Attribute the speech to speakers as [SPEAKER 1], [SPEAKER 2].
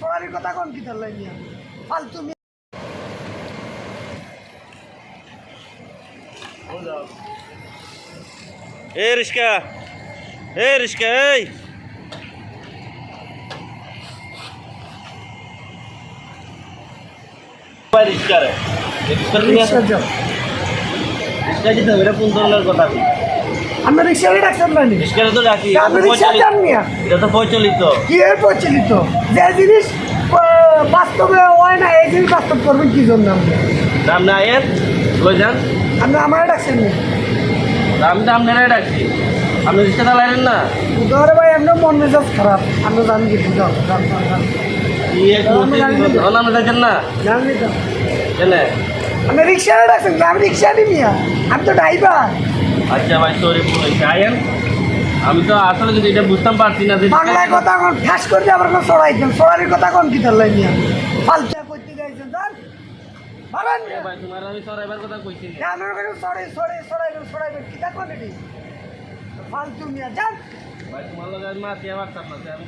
[SPEAKER 1] সরারির কথা কোন কি ফালতু
[SPEAKER 2] এ রিস্কা এ রিস্কা এই। রিস্কা রে। রিস্কা দিতে হবে এটা কোন ধরনের কথা
[SPEAKER 1] আমি রিক্সারই ডাক্তার লাইনি।
[SPEAKER 2] রিস্কা তো ডাকি
[SPEAKER 1] আমি রিক্সা মিয়া
[SPEAKER 2] এটা তো প্রচলিত
[SPEAKER 1] কি এর প্রচলিত যে জিনিস বাস্তবে হয় না এই জিনিস বাস্তব করবেন কি জন্য আপনি
[SPEAKER 2] না এর? লই যান?
[SPEAKER 1] আপনি আমার ডাকছেন না।
[SPEAKER 2] আমি তো আপনারাই ডাকছি। আপনি রিস্কা চালাইলেন না?
[SPEAKER 1] ধরে ভাই এমনি মন মেজাজ খারাপ। আপনি জান কি যাও যান যান যান
[SPEAKER 2] কি এক
[SPEAKER 1] আমি জানি না।
[SPEAKER 2] তখন আপনি দেখেন না।
[SPEAKER 1] জানলি তো
[SPEAKER 2] কেন?
[SPEAKER 1] আমি রিক্সারই ডাকছেন আমি রিক্সা নি মিয়া আমি তো ড্রাইভার
[SPEAKER 2] আচ্ছা ভাই সরি আয়েন আমি তো আসলে যদি এটা বুঝতাম পারছি না যে
[SPEAKER 1] বাংলায় কথা কোন ঠাস করে আবার কোন সরাইতেন সরারির কথা কোন কি তার লাইনিয়া ফালতু করতে যাইছেন জান ভাবেন
[SPEAKER 2] এ ভাই তোমার আমি সরাইবার কথা কইছি না।
[SPEAKER 1] আমার কাছে সরাই সরাই সরাইবেন সরাইবেন কি তা কোন ফালতু মিয়া জান
[SPEAKER 2] ভাই তোমার লগে আমি আমি